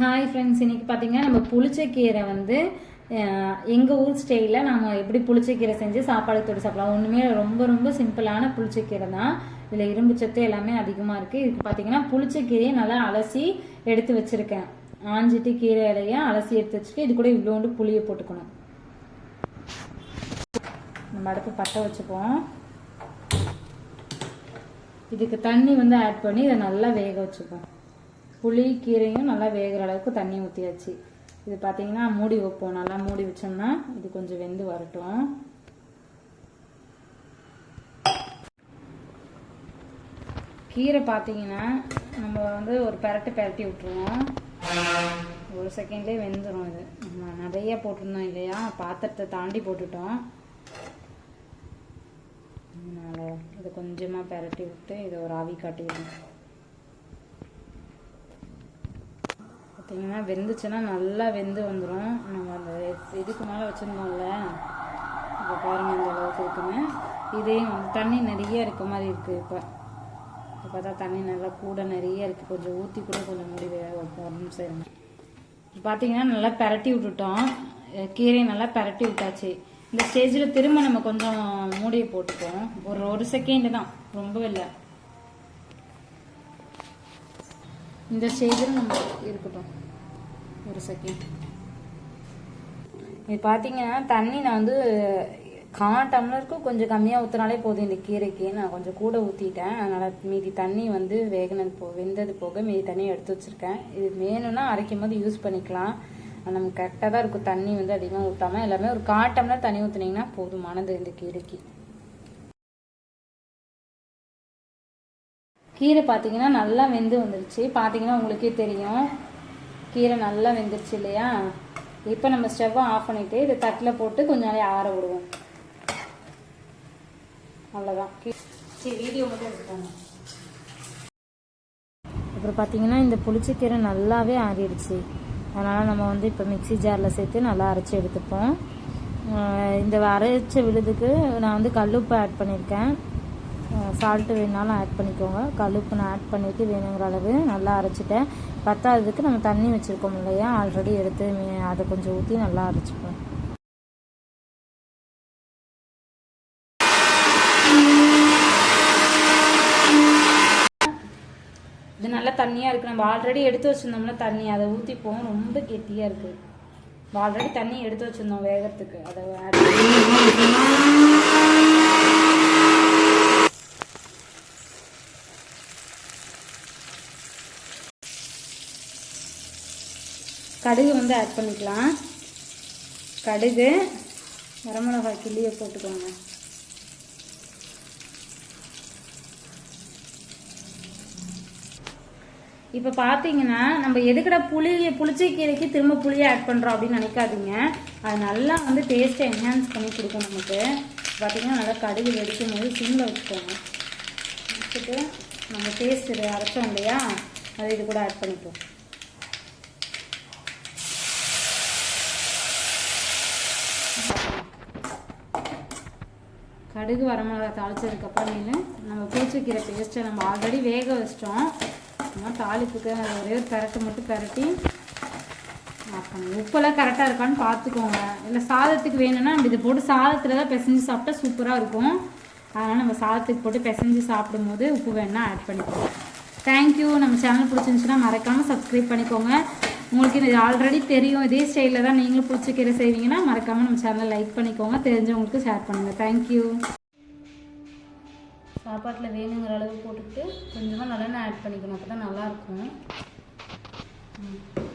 Hi friends இன்றைக்கி பார்த்தீங்கன்னா நம்ம புளிச்சக்கீரை வந்து எங்கள் ஊர் ஸ்டைலில் நம்ம எப்படி புளிச்சக்கீரை செஞ்சு சாப்பாடு தொட்டு சாப்பிடலாம். ஒன்றுமே ரொம்ப ரொம்ப சிம்பிளான புளிச்சக்கீரை தான். இதில் இரும்பு சத்து எல்லாமே அதிகமாக இருக்குது இதுக்கு பார்த்தீங்கன்னா புளிச்சக்கீரையை நல்லா அலசி எடுத்து வச்சுருக்கேன். ஆஞ்சிட்டு கீரை இலையை அலசி எடுத்து வச்சுட்டு இது கூட இவ்வளோண்டு புளியை போட்டுக்கணும். நம்ம அடுப்பு பற்ற வச்சுப்போம். இதுக்கு தண்ணி வந்து ஆட் பண்ணி இதை நல்லா வேக வச்சுப்போம். புளி கீரையும் நல்லா வேகிற அளவுக்கு தண்ணி ஊற்றியாச்சு இது பார்த்தீங்கன்னா மூடி வைப்போம். நல்லா மூடி வச்சோம்னா இது கொஞ்சம் வெந்து வரட்டும். கீரை பார்த்தீங்கன்னா நம்ம வந்து ஒரு பெரட்டு பெரட்டி விட்ருவோம் ஒரு செகண்ட்லேயே வெந்துடும் இது. நம்ம நிறைய போட்டிருந்தோம் இல்லையா? பாத்திரத்தை தாண்டி போட்டுட்டோம். அதனால் இதை கொஞ்சமாக பெரட்டி விட்டு இதை ஒரு ஆவி காட்டிடுவோம் பார்த்தீங்கன்னா வெந்துச்சுன்னா நல்லா வெந்து வந்துடும் நம்ம அந்த இதுக்கு மேலே வச்சுருந்தோம்ல இப்போ பாருங்கள் இந்த அளவுக்கு இருக்குன்னு. இதையும் வந்து தண்ணி நிறைய இருக்க மாதிரி இருக்குது இப்போ. இப்போ பார்த்தா தண்ணி நல்லா கூட நிறைய இருக்குது கொஞ்சம் ஊற்றி கூட கொஞ்சம் மூடி வேக வைப்போம் ஒரு நிமிஷம் இருங்க பார்த்தீங்கன்னா நல்லா பரட்டி விட்டுட்டோம். கீரையை நல்லா பரட்டி விட்டாச்சு. இந்த ஸ்டேஜில் திரும்ப நம்ம கொஞ்சம் மூடியை போட்டுப்போம். ஒரு ஒரு செகண்டு தான். ரொம்ப இல்லை. இந்த ஸ்டேஜில் நம்ம இருக்கட்டும். ஒரு செகண்ட் இது பார்த்தீங்கன்னா தண்ணி நான் வந்து கால் டம்ளருக்கு கொஞ்சம் கம்மியாக ஊற்றினாலே போதும் இந்த கீரைக்கு. நான் கொஞ்சம் கூட ஊற்றிட்டேன் அதனால் மீதி தண்ணி வந்து வேகினது போ வெந்தது போக மீதி தண்ணியை எடுத்து வச்சுருக்கேன். இது வேணும்னா அரைக்கும் போது யூஸ் பண்ணிக்கலாம். ஆனா, நமக்கு கரெக்டாக தான் இருக்கும். தண்ணி வந்து அதிகமாக ஊற்றாமல் எல்லாமே ஒரு கால் டம்ளர் தண்ணி ஊற்றுனீங்கன்னா போதுமானது இந்த கீரைக்கு. கீரை பார்த்தீங்கன்னா நல்லா வெந்து வந்துருச்சு. பார்த்தீங்கன்னா உங்களுக்கே தெரியும். கீரை நல்லா வெந்துருச்சு இல்லையா? இப்போ நம்ம ஸ்டவ்வை ஆஃப் பண்ணிவிட்டு இதை தட்டில் போட்டு கொஞ்ச நாளே ஆற விடுவோம். அவ்வளோதான் சரி வீடியோ மட்டும் எடுத்துக்கோங்க. அப்புறம் பார்த்தீங்கன்னா இந்த புளிச்சக்கீரை நல்லாவே ஆறிடுச்சு. அதனால் நம்ம வந்து இப்போ மிக்ஸி ஜாரில் சேர்த்து நல்லா அரைச்சி எடுத்துப்போம். இந்த அரைச்ச விழுதுக்கு நான் வந்து கல்லுப்பு ஆட் பண்ணியிருக்கேன். சால்ட்டு வேணாலும் ஆட் பண்ணிக்கோங்க. கழுப்பு நான் ஆட் பண்ணிவிட்டு வேணுங்கிற அளவு நல்லா அரைச்சிட்டேன். பத்தாததுக்கு நம்ம தண்ணி வச்சுருக்கோம் இல்லையா? ஆல்ரெடி எடுத்து அதை கொஞ்சம் ஊற்றி நல்லா அரைச்சிப்போம். இது நல்லா தண்ணியாக இருக்குது நம்ம ஆல்ரெடி எடுத்து வச்சுருந்தோம்னா தண்ணி அதை ஊற்றிப்போம் ரொம்ப கெட்டியாக இருக்குது ஆல்ரெடி தண்ணி எடுத்து வச்சுருந்தோம் வேகத்துக்கு. அதை கடுகு வந்து ஆட் பண்ணிக்கலாம். கடுகு வரமிளகாய் கிள்ளியை போட்டுக்கோங்க. இப்போ பார்த்தீங்கன்னா நம்ம எதுக்கடா புளியை புளிச்சக்கீரைக்கு திரும்ப புளியை ஆட் பண்ணுறோம் அப்படின்னு நினைக்காதீங்க. அது நல்லா வந்து டேஸ்ட்டை என்ஹான்ஸ் பண்ணி கொடுக்கும் நமக்கு. பார்த்தீங்கன்னா நல்லா கடுகு வெடிக்கும் போது சிம்மில் வச்சுக்கோங்க. வச்சுட்டு நம்ம டேஸ்ட் இதை அரைச்சோம் இல்லையா? அதை இது கூட ஆட் பண்ணிப்போம். கடுகு வரமிளகாய் நீங்கள் நம்ம பூச்சிக்கீரை பேஸ்ட்டை நம்ம ஆல்ரெடி வேக வச்சிட்டோம். நம்ம தாளிப்புக்கு ஒரே ஒரு பரட்டு மட்டும் பரட்டி ஆஃப் உப்பெல்லாம் கரெக்டாக இருக்கான்னு பார்த்துக்கோங்க. இல்லை சாதத்துக்கு வேணும்னா நம்ம இதை போட்டு சாதத்தில் தான் பிசைஞ்சு சாப்பிட்டா சூப்பராக இருக்கும். அதனால் நம்ம சாதத்துக்கு போட்டு பிசைஞ்சு சாப்பிடும்போது உப்பு வேணால் ஆட் பண்ணிக்கோங்க. தேங்க்யூ நம்ம சேனல் பிடிச்சிருந்துச்சுன்னா மறக்காமல் சப்ஸ்கிரைப் பண்ணிக்கோங்க. உங்களுக்கு இது ஆல்ரெடி தெரியும். இதே ஸ்டைலில் தான் நீங்களும் பிடிச்சிக்கீரை செய்வீங்கன்னா மறக்காமல் நம்ம சேனலை லைக் பண்ணிக்கோங்க. தெரிஞ்சவங்களுக்கு ஷேர் பண்ணுங்கள் தேங்க்யூ சாப்பாட்டில் வேணுங்கிற அளவு போட்டுட்டு கொஞ்சமாக நல்லெண்ணெய் ஆட் பண்ணிக்கணும். அப்போ தான் நல்லாயிருக்கும் ம்.